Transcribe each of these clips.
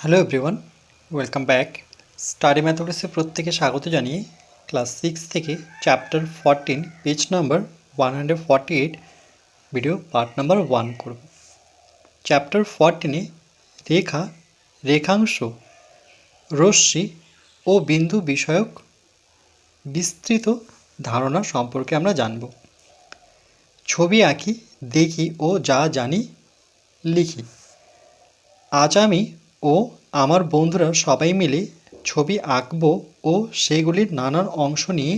Hello everyone welcome back study ম্যাথমেটিক্সে প্রত্যেকে স্বাগত জানিয়ে ক্লাস সিক্স থেকে chapter fourteen page number one hundred forty eight video part number one করব। Chapter ফরটিনে রেখা, রেখাংশ, রশ্মি ও বিন্দু বিষয়ক বিস্তৃত ধারণা সম্পর্কে আমরা জানব। ছবি আঁকি, দেখি ও যা জানি, লিখি। আজ আমি ও আমার বন্ধুরা সবাই মিলে ছবি আঁকব ও সেগুলির নানান অংশ নিয়ে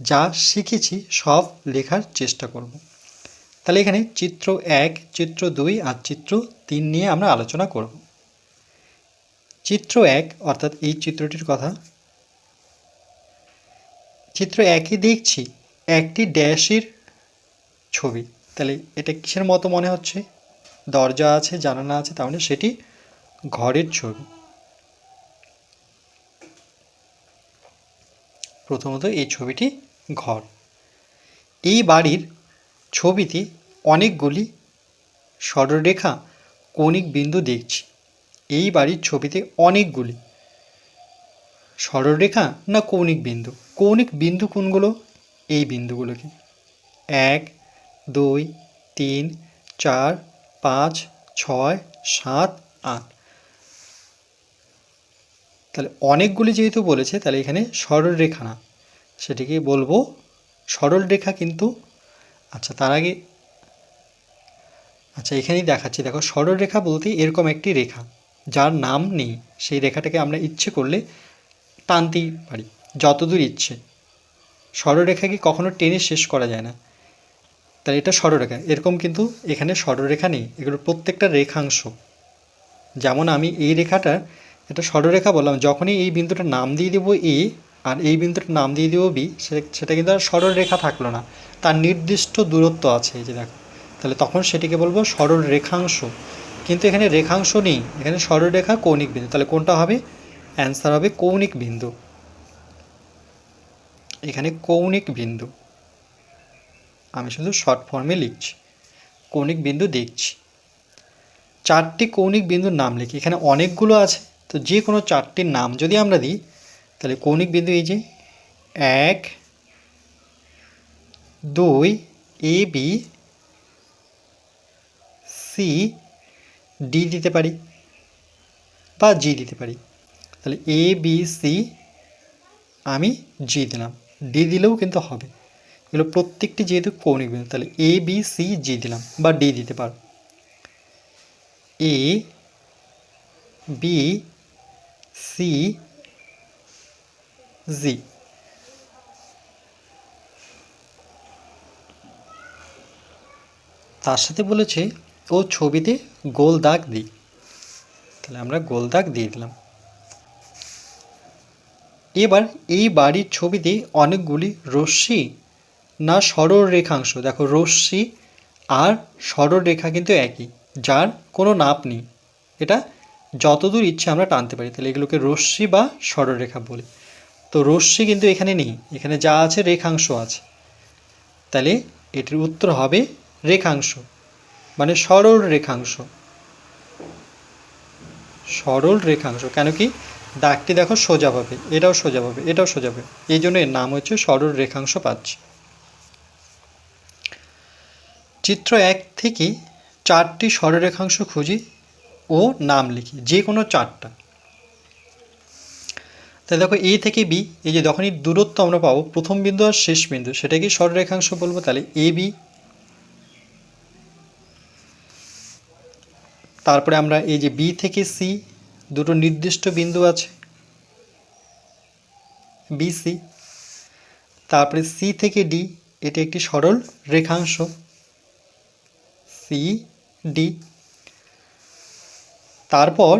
যা শিখেছি সব লেখার চেষ্টা করব। তাহলে এখানে চিত্র এক, চিত্র দুই আর চিত্র তিন নিয়ে আমরা আলোচনা করব। চিত্র এক, অর্থাৎ এই চিত্রটির কথা। চিত্র একই দেখছি, একটি ড্যাশের ছবি। তাহলে এটা কিসের মতো মনে হচ্ছে? দরজা আছে, জানালা আছে তাহলে সেটি ঘরের ছবি। প্রথমত এই ছবিটি ঘর। এই বাড়ির ছবিতে অনেকগুলি সরলরেখা কৌণিক বিন্দু দেখছি। এই বাড়ির ছবিতে অনেকগুলি সরলরেখা না কৌণিক বিন্দু। কৌণিক বিন্দু কোনগুলো? এই বিন্দুগুলোকে। এক, দুই, তিন, চার, পাঁচ, ছয়, সাত, আট। তাহলে অনেকগুলি যেহেতু বলেছে, তাহলে এখানে সরল রেখা না। সেটিকে বলব সরল রেখা কিন্তু আচ্ছা তার আগে আচ্ছা এখানেই দেখাচ্ছি। দেখো, সরল রেখা বলতে এরকম একটি রেখা, যার নাম নেই। সেই রেখাটাকে আমরা ইচ্ছে করলে টানতেই পারি, যতদূর ইচ্ছে। সরলরেখাকে কখনো টেনে শেষ করা যায় না। তাহলে এটা সরলরেখা এরকম কিন্তু এখানে সরলরেখা নেই। এগুলো প্রত্যেকটা রেখাংশ। যেমন আমি এই রেখাটা এটা সরলরেখা বললাম, যখনই এই বিন্দুটার নাম দিয়ে দেবো এ আর এই বিন্দুটার নাম দিয়ে দেবো বি সেটা কিন্তু আর সরল রেখা থাকল না। তার নির্দিষ্ট দূরত্ব আছে, এই যে দেখো। তাহলে তখন সেটিকে বলব সরল রেখাংশ কিন্তু এখানে রেখাংশ নেই, এখানে সরলরেখা কৌণিক বিন্দু। তাহলে কোনটা হবে? অ্যান্সার হবে কৌণিক বিন্দু। এখানে কৌণিক বিন্দু। আমি শুধু শর্ট ফর্মে লিখছি। কৌণিক বিন্দু দেখছি। চারটি কৌণিক বিন্দুর নাম লিখি। এখানে অনেকগুলো আছে। তো যে কোনো চারটির নাম যদি আমরা দিই, তাহলে কৌণিক বিন্দু এই যে এক, দুই, এ, বি, সি, ডি দিতে পারি বা জি দিতে পারি। তাহলে এ, বি, সি আমি জি দিলাম। ডি দিলেও কিন্তু হবে। এগুলো প্রত্যেকটি যেহেতু কৌণিক বিন্দু, তাহলে এ, বি, সি, জি দিলাম বা ডি দিতে পারো। এ, বি সি জি তার সাথে বলেছে, ও ছবিতে গোল দাগ দিই। তাহলে আমরা গোল দাগ দিয়ে দিলাম। এবার এই বাড়ির ছবিতে অনেকগুলি রশ্মি না সরল রেখাংশ। দেখো, রশ্মি আর সরল রেখা কিন্তু একই, যার কোনো নাপ নেই। এটা যতদূর ইচ্ছে আমরা টানতে পারি, তাহলে এগুলোকে রশ্মি বা সরলরেখা বলি। তো রশ্মি কিন্তু এখানে নেই, এখানে যা আছে রেখাংশ আছে। তাহলে এটির উত্তর হবে রেখাংশ মানে সরল রেখাংশ। সরল রেখাংশ, কেন কি? দাগটি দেখো সোজা পাবে এটাও সোজা পাবে এটাও সোজা পাবে এই জন্য এর নাম হচ্ছে সরল রেখাংশ পাচ্ছি। চিত্র এক থেকে চারটি সরলরেখাংশ খুঁজি ও নাম লিখি, যে কোনো চারটা। তাহলে দেখো এ থেকে বি, এই যে যখনই দূরত্ব আমরা পাবো, প্রথম বিন্দু আর শেষ বিন্দু, সেটাকে সরলরেখাংশ বলব, তাহলে এ বি। তারপরে আমরা এই যে বি থেকে সি, দুটো নির্দিষ্ট বিন্দু আছে। বিসি তারপরে সি থেকে ডি, এটি একটি সরল রেখাংশ সি, ডি। তারপর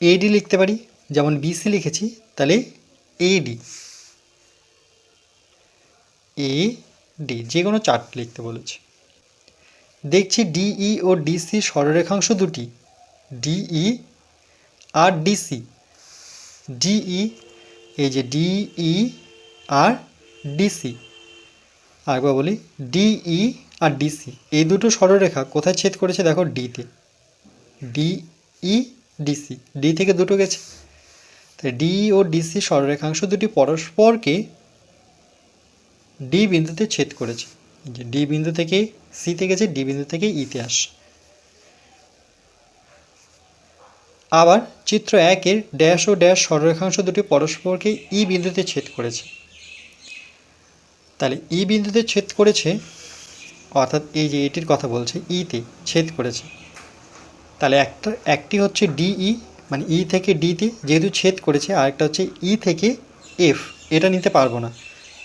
এডি লিখতে পারি, যেমন বিসি লিখেছি, তাহলে এডি এ ডি যে কোনো চার্ট লিখতে বলেছে। দেখছি ডিই ও ডিসি সরলরেখাংশ দুটি। ডিই আর ডিসি ডিই এই যে ডিই আর ডিসি আরেকবার বলি ডিই আর ডিসি এই দুটো সরলরেখা কোথায় ছেদ করেছে দেখো ডিতে ডি ই ডিসি ডি থেকে দুটো গেছে। তাই ডি ও ডিসি সরলরেখাংশ দুটি পরস্পরকে ডি বিন্দুতে ছেদ করেছে। যে ডি বিন্দু থেকে সিতে গেছে ডি বিন্দু থেকে ইতে আসে আবার চিত্র একের ড্যাশ ও ড্যাশ সরলরেখাংশ দুটি পরস্পরকে ই বিন্দুতে ছেদ করেছে। তাহলে ই বিন্দুতে ছেদ করেছে অর্থাৎ এই যে এটির কথা বলছে, ইতে ছেদ করেছে। তাহলে একটা, একটি হচ্ছে ডিই মানে ই থেকে ডিতে যেহেতু ছেদ করেছে, আর একটা হচ্ছে ই থেকে এফ, এটা নিতে পারব না।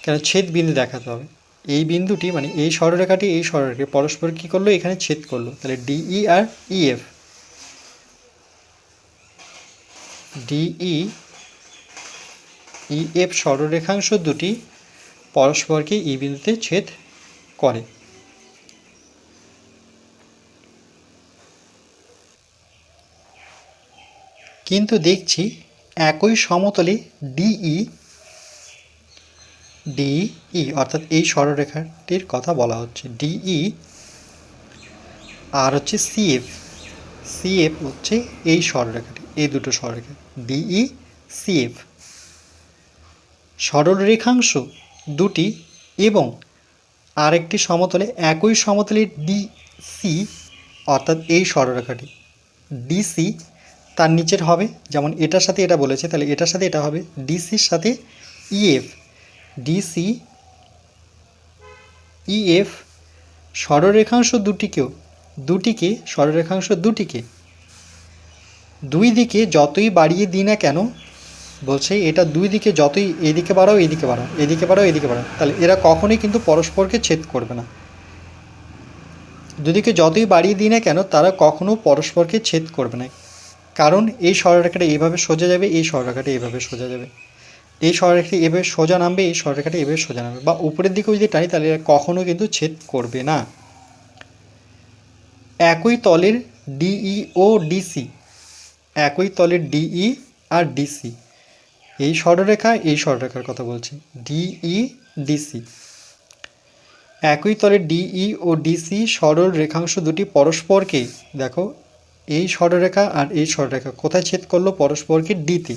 কেন? ছেদ বিন্দু দেখাতে হবে। এই বিন্দুটি মানে এই সরলরেখাটি এই সরলরেখা পরস্পর কী করল? এখানে ছেদ করল। তাহলে ডিই আর ইএফ ডিই ইএফ সরলরেখাংশ দুটি পরস্পরকে ই বিন্দুতে ছেদ করে। কিন্তু দেখছি একই সমতলে ডিই ডিই অর্থাৎ এই সরলরেখাটির কথা বলা হচ্ছে। ডিই আর হচ্ছে সিএফ সিএফ হচ্ছে এই সরলরেখাটি, এই দুটো সরলরেখা। ডিই সিএফ সরলরেখাংশ দুটি এবং আরেকটি সমতলে, একই সমতলে ডিসি অর্থাৎ এই সরলরেখাটি। ডিসি তার নিচের হবে, যেমন এটার সাথে এটা বলেছে, তাহলে এটার সাথে এটা হবে ডিসির সাথে ইএফ ডিসি ইএফ সরলরেখাংশ দুটিকেও, দুটিকে, সরলরেখাংশ দুটিকে, দুই দিকে যতই বাড়িয়ে দিই না কেন, বলছে এটা দুই দিকে যতই এদিকে বাড়াও এদিকে বাড়াও এদিকে বাড়াও এদিকে বাড়াও, তাহলে এরা কখনোই কিন্তু পরস্পরকে ছেদ করবে না। দুদিকে যতই বাড়িয়ে দিই না কেন, তারা কখনো পরস্পরকে ছেদ করবে না। কারণ এই সরলরেখাটা এইভাবে সোজা যাবে, এই সরলরেখাটা এইভাবে সোজা যাবে। এই সরলরেখাটি এভাবে সোজা নামবে, এই সরলরেখাটা এভাবে সোজা নামবে। বা উপরের দিকেও যদি টানি, তাহলে এরা কখনো কিন্তু ছেদ করবে না। একই তলের ডিই ও ডিসি। একই তলের ডিই আর ডিসি। এই সরলরেখা, এই সরলরেখার কথা বলছি। DE, DC. একই তলের ডিই ও ডিসি সরল রেখাংশ দুটি পরস্পরকে, দেখো এই সরলরেখা আর এই সরলরেখা কোথায় ছেদ করল? পরস্পরকে ডিতে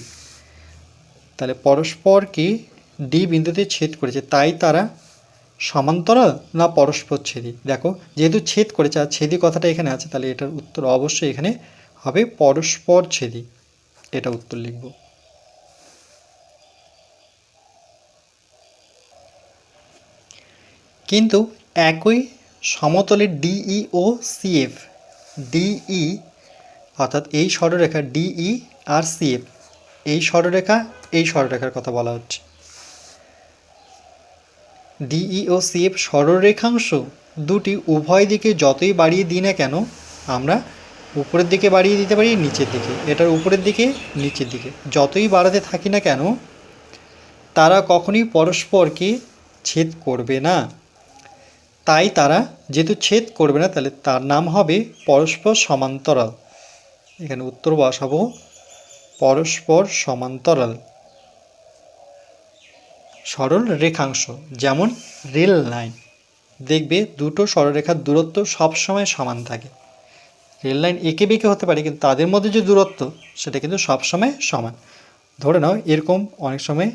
তাহলে পরস্পরকে ডি বিন্দুতে ছেদ করেছে। তাই তারা সমান্তরাল না পরস্পর ছেদি? দেখো, যেহেতু ছেদ করেছে আর ছেদি কথাটা এখানে আছে, তাহলে এটার উত্তর অবশ্যই এখানে হবে পরস্পর ছেদি। এটা উত্তর লিখব। কিন্তু একই সমতলের ডিই ও সিএফ ডিই অর্থাৎ এই সরলরেখা ডিই আর সিএফ এই সরলরেখা এই সরলরেখার কথা বলা হচ্ছে। ডিই ও সিএফ সরলরেখাংশ দুটি উভয় দিকে যতই বাড়িয়ে দিই না কেন, আমরা উপরের দিকে বাড়িয়ে দিতে পারি, নিচের দিকে। এটার উপরের দিকে, নিচের দিকে। যতই বাড়াতে থাকি না কেন, তারা কখনই পরস্পরকে ছেদ করবে না। তাই তারা যেহেতু ছেদ করবে না, তাহলে তার নাম হবে পরস্পর সমান্তরাল। এখানে উত্তর বসাবো পরস্পর সমান্তরাল। সরল রেখাংশ, যেমন রেল লাইন। দেখবে দুটো সরলরেখার দূরত্ব সবসময় সমান থাকে। রেল লাইন এঁকে বেঁকে হতে পারে, কিন্তু তাদের মধ্যে যে দূরত্ব, সেটা কিন্তু সবসময় সমান। ধরে নাও, এরকম অনেক সময়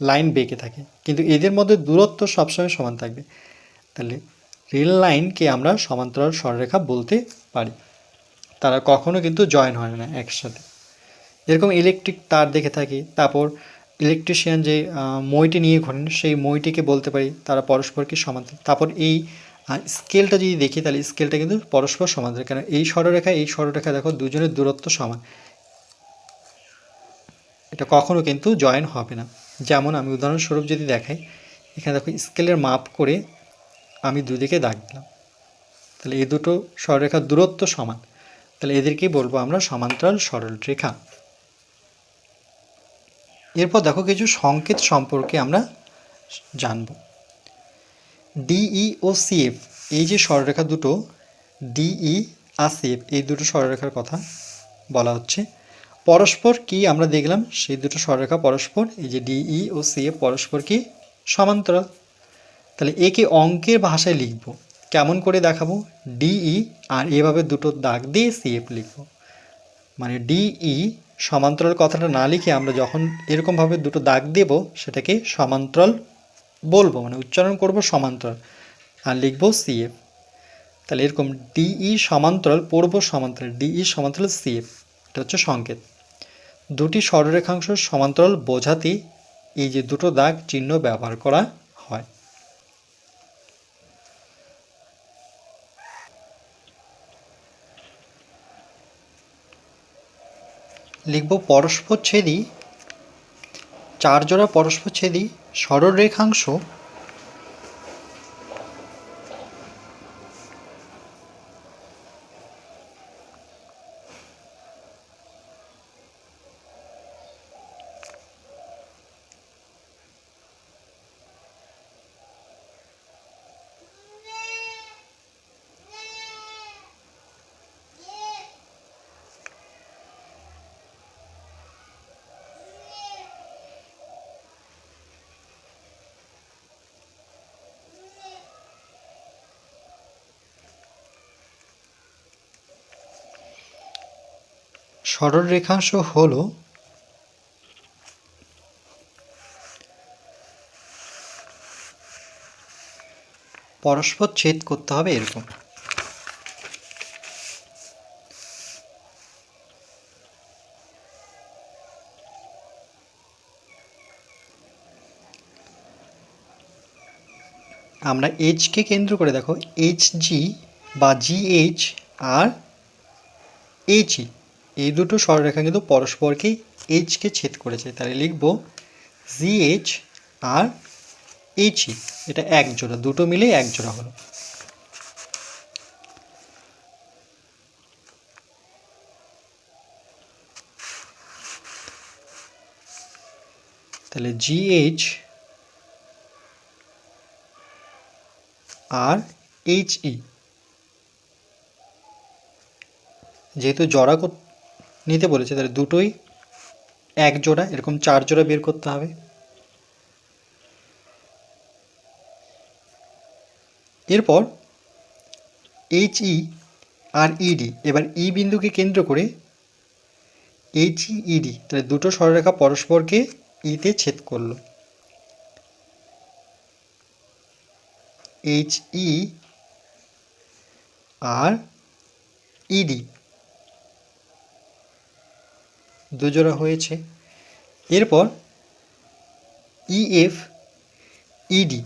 লাইন বেঁকে থাকে, কিন্তু এদের মধ্যে দূরত্ব সবসময় সমান থাকবে। তাহলে রেল লাইনকে আমরা সমান্তরাল সরলরেখা বলতে পারি। তারা কখনো কিন্তু জয়েন হয় না একসাথে। এরকম ইলেকট্রিক তার দেখে থাকি, তারপর ইলেকট্রিশিয়ান যে মইটি নিয়ে ঘোরেন, সেই মইটিকে বলতে পারি তারা পরস্পরকে সমান্তরাল তারপর এই স্কেলটা যদি দেখি, তাহলে স্কেলটা কিন্তু পরস্পর সমান্তরাল কেন এই সরলরেখা এই সরলরেখা দেখো, দুজনের দূরত্ব সমান। এটা কখনো কিন্তু জয়েন হবে না। যেমন আমি উদাহরণস্বরূপ যদি দেখাই, এখানে দেখো স্কেলের মাপ করে আমি দুদিকে দাগ দিলাম। তাহলে এই দুটো সরলরেখার দূরত্ব সমান। তাহলে এদেরকেই বলব আমরা সমান্তরাল সরল রেখা। এরপর দেখো কিছু সংকেত সম্পর্কে আমরা জানব। ডিই ও সিএফ, এই যে সরলরেখা দুটো, ডিই আর সিএফ, এই দুটো সরলরেখার কথা বলা হচ্ছে। পরস্পর কি আমরা দেখলাম? সেই দুটো সরলরেখা পরস্পর, এই যে ডিই ও সিএফ পরস্পর কি সমান্তরাল? তাহলে একে অঙ্কের ভাষায় লিখব। কেমন করে দেখাবো? ডিই আর এভাবে দুটো দাগ দিয়ে সিএফ লিখব। মানে ডিই সমান্তরাল কথাটা না লিখে আমরা যখন এরকমভাবে দুটো দাগ দেব, সেটাকে সমান্তরাল বলব মানে উচ্চারণ করব সমান্তরাল, আর লিখব সিএফ তাহলে এরকম ডিই সমান্তরাল পূর্ব সমান্তরাল ডিই সমান্তরাল সিএফ এটা হচ্ছে সংকেত। দুটি সরলরেখাংশ সমান্তরাল বোঝাতে এই যে দুটো দাগ চিহ্ন ব্যবহার করা হয়। লিখব পরস্পরচ্ছেদী চার জোড়া পরস্পরচ্ছেদী সরলরেখাংশ সরল রেখাংশ হল পরস্পর ছেদ করতে হবে এরকম। আমরা এইচকে কেন্দ্র করে দেখো এইচ জি বা জি এইচ আর এইচই এই দুটো সরলরেখা কিন্তু পরস্পরকে এইচকে ছেদ করেছে। তাহলে লিখব জি এইচ আর এইচই এটা এক জোড়া, দুটো মিলে এক জোড়া হলো। তাহলে জি এইচ আর এইচ ই যেহেতু জোড়া নিতে বলেছে, তাহলে দুটোই এক জোড়া, এরকম চার জোড়া বের করতে হবে। এরপর এইচ ই আর ইডি এবার ই বিন্দুকে কেন্দ্র করে এইচ ইডি তাহলে দুটো সরলরেখা পরস্পরকে ইতে ছেদ করল। এইচ ই আর ইডি দুজোড়া হয়েছে। এরপর ইএফ ইডি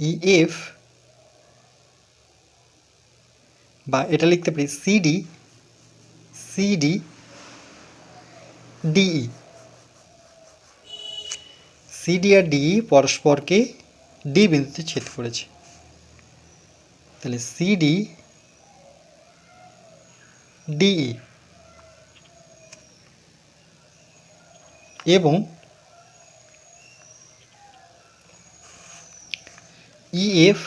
ইএফ বা এটা লিখতে পারি সিডি সিডি ডিই সিডি আর ডিই পরস্পরকে ডি বিন্দুতে ছেদ করেছে। তাহলে সিডি ডিই এবং ইএফ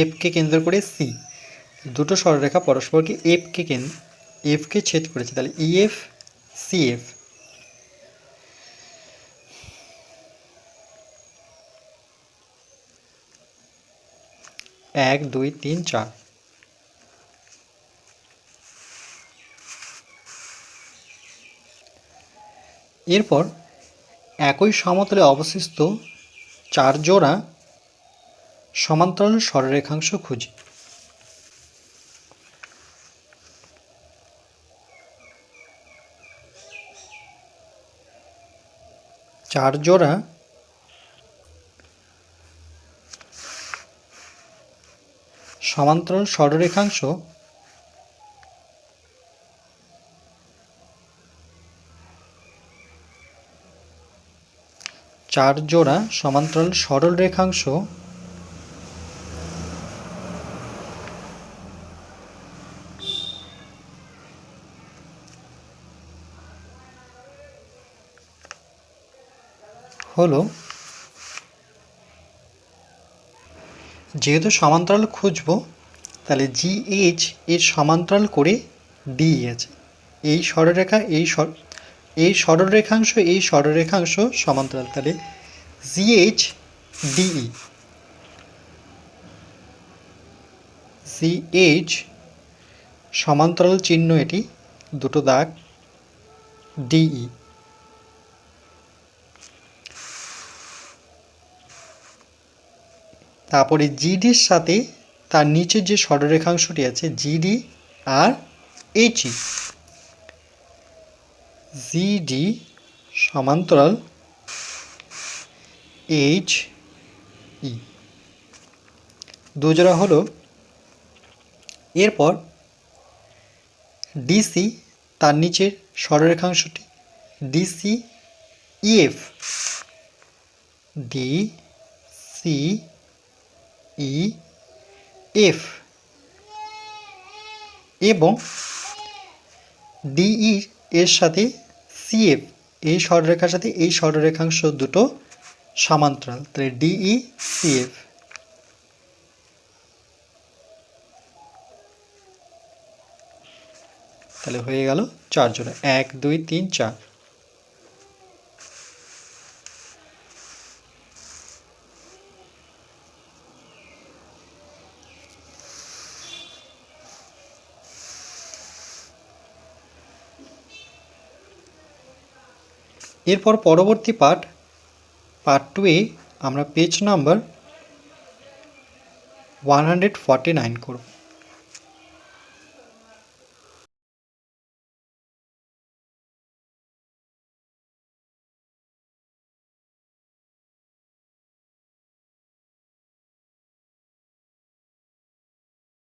এফকে কেন্দ্র করে সি। দুটো সরলরেখা পরস্পরকে এফকে কেন্দ্র এফকে ছেদ করেছে। তাহলে ইএফ সিএফ এক, দুই, তিন, চার। এরপর একই সমতলে অবশিষ্ট চার জোড়া সমান্তরাল সরলরেখাংশ খুঁজি। চার জোড়া সমান্তরাল সরলরেখাংশ চার জোড়া সমান্তরাল সরল রেখাংশ। হলো, যেহেতু সমান্তরাল খুঁজবো, তাহলে জি এইচ এর সমান্তরাল করে ডি এই সরলরেখা, এই এই সরলরেখাংশ এই সরলরেখাংশ সমান্তরাল, তাহলে G H DE C H সমান্তরাল চিহ্ন এটি, দুটো দাগ ডিই তারপরে জিডির সাথে তার নিচের যে সরলরেখাংশটি আছে জিডি আর এইচই জিডি সমান্তরাল এইচ ই দুজোড়া হলো। এরপর ডিসি তার নিচের সরলরেখাংশটি। DC EF D C E F এবং ডিই এর সাথে সিএফ এই সরলরেখার সাথে এই সরলরেখাংশ দুটো সমান্তরাল, তাহলে ডিই সিএফ তাহলে হয়ে গেল চারজন এক, দুই, তিন, চার। এরপর পরবর্তী পার্ট পার্ট টু এ আমরা page number one hundred forty nine করব।